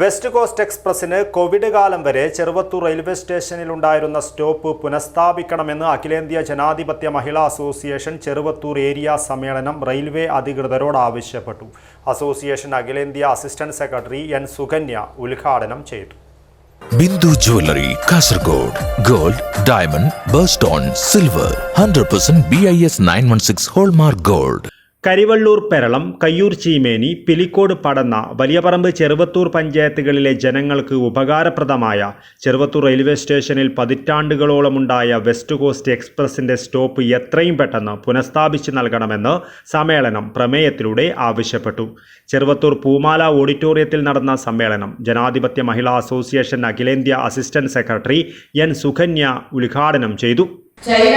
West cost എക്സ്പ്രസിന് Covid കാലം വരെ Cheruvathur railway സ്റ്റേഷനിൽ ഉണ്ടായിരുന്ന സ്റ്റോപ്പ് പുനഃസ്ഥാപിക്കണമെന്ന് അഖിലേന്ത്യാ ജനാധിപത്യ മഹിളാ അസോസിയേഷൻ ചെറുവത്തൂർ ഏരിയ സമ്മേളനം റെയിൽവേ അധികൃതരോട് ആവശ്യപ്പെട്ടു. അസോസിയേഷൻ അഖിലേന്ത്യാ അസിസ്റ്റന്റ് സെക്രട്ടറി എൻ സുകന്യ ഉദ്ഘാടനം ചെയ്തു. Bindu jewellery Kasargod gold diamond birthstone silver hundred percent B I S nine one six hallmark gold. Karivellur Peralam Kayyur Cheemeni Pilicode Padanna Valiyaparamba Cheruvathur പഞ്ചായത്തുകളിലെ ജനങ്ങൾക്ക് ഉപകാരപ്രദമായ Cheruvathur railway സ്റ്റേഷനിൽ പതിറ്റാണ്ടുകളോളമുണ്ടായ വെസ്റ്റ് കോസ്റ്റ് എക്സ്പ്രസിന്റെ stop എത്രയും പെട്ടെന്ന് പുനഃസ്ഥാപിച്ച് നൽകണമെന്ന് സമ്മേളനം പ്രമേയത്തിലൂടെ ആവശ്യപ്പെട്ടു. ചെറുവത്തൂർ പൂമാല ഓഡിറ്റോറിയത്തിൽ നടന്ന സമ്മേളനം ജനാധിപത്യ മഹിളാ അസോസിയേഷൻ അഖിലേന്ത്യാ അസിസ്റ്റന്റ് സെക്രട്ടറി എൻ സുകന്യ ഉദ്ഘാടനം ചെയ്തു. ചൈന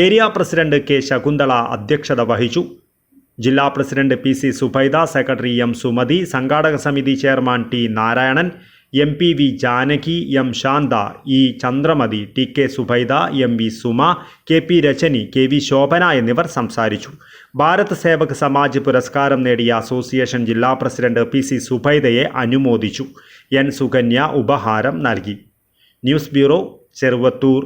ഏരിയ പ്രസിഡന്റ് കെ ശകുന്തള അധ്യക്ഷത വഹിച്ചു. ജില്ലാ president P C Zubaida secretary M Sumathi സംഘാടക സമിതി chairman T Narayanan M P V Janaki M Shantha E Chandramathi T K Zubaida M V Suma K P Rachani K V Shobhana എന്നിവർ സംസാരിച്ചു. ഭാരത് സേവക് സമാജ് പുരസ്കാരം നേടിയ association ജില്ലാ president P C സുബൈദയെ അനുമോദിച്ചു. N Sukanya ഉപഹാരം നൽകി. News bureau Cheruvathur.